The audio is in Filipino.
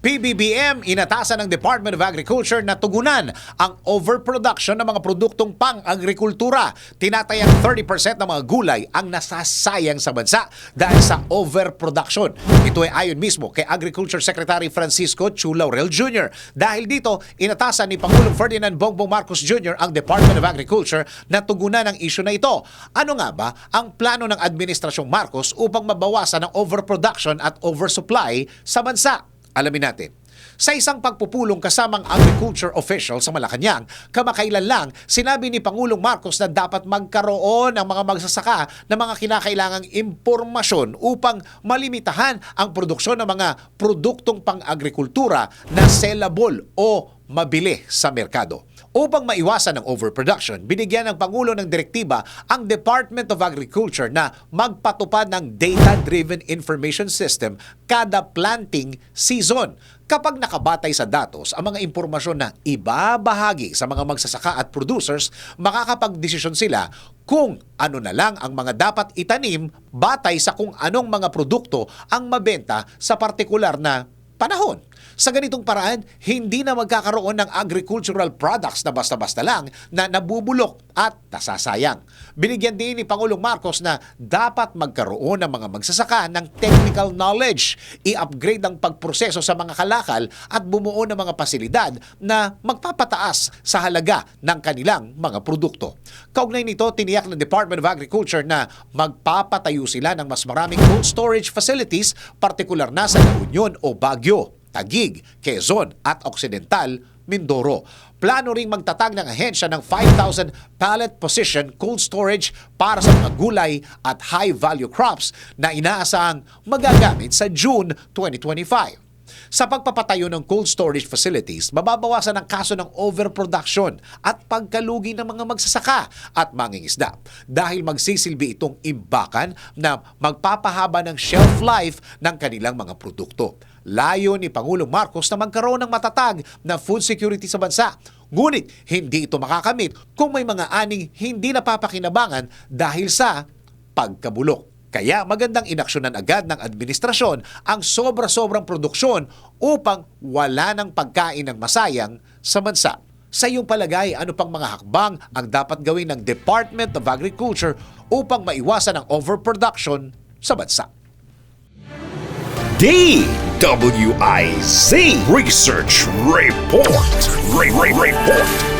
PBBM inatasan ng Department of Agriculture na tugunan ang overproduction ng mga produktong pang-agrikultura. Tinatayang 30% ng mga gulay ang nasasayang sa bansa dahil sa overproduction. Ito ay ayon mismo kay Agriculture Secretary Francisco Chu Laurel Jr. Dahil dito, inatasan ni Pangulong Ferdinand Bongbong Marcos Jr. ang Department of Agriculture na tugunan ang isyu na ito. Ano nga ba ang plano ng Administrasyong Marcos upang mabawasan ang overproduction at oversupply sa bansa? Alamin natin. Sa isang pagpupulong kasamang agriculture official sa Malacanang, kamakailan lang sinabi ni Pangulong Marcos na dapat magkaroon ng mga magsasaka ng mga kinakailangang impormasyon upang malimitahan ang produksyon ng mga produktong pang-agrikultura na sellable o mabili sa merkado. Upang maiwasan ang overproduction, binigyan ng Pangulo ng direktiba ang Department of Agriculture na magpatupad ng data-driven information system kada planting season. Kapag nakabatay sa datos ang mga impormasyon na ibabahagi sa mga magsasaka at producers, makakapagdesisyon sila kung ano na lang ang mga dapat itanim batay sa kung anong mga produkto ang mabenta sa partikular na panahon. Sa ganitong paraan, hindi na magkakaroon ng agricultural products na basta-basta lang na nabubulok at nasasayang. Binigyan din ni Pangulong Marcos na dapat magkaroon ng mga magsasaka ng technical knowledge, i-upgrade ang pagproseso sa mga kalakal at bumuo ng mga pasilidad na magpapataas sa halaga ng kanilang mga produkto. Kaugnay nito, tiniyak ng Department of Agriculture na magpapatayo sila ng mas maraming cold storage facilities, partikular na sa La Union o Baguio. Tagig, Quezon at Occidental, Mindoro. Plano ring magtatag ng ahensya ng 5,000 pallet position cold storage para sa mga gulay at high-value crops na inaasahang magagamit sa June 2025. Sa pagpapatayo ng cold storage facilities, mababawasan ang kaso ng overproduction at pagkalugi ng mga magsasaka at mangingisda dahil magsisilbi itong imbakan na magpapahaba ng shelf life ng kanilang mga produkto. Layo ni Pangulong Marcos na magkaroon ng matatag na food security sa bansa. Ngunit hindi ito makakamit kung may mga aning hindi napapakinabangan dahil sa pagkabulok. Kaya magandang inaksyonan agad ng administrasyon ang sobra-sobrang produksyon upang wala ng pagkain ng masayang sa bansa. Sa iyong palagay, ano pang mga hakbang ang dapat gawin ng Department of Agriculture upang maiwasan ang overproduction sa bansa? DWIZ Research Report. Re- Re- Report.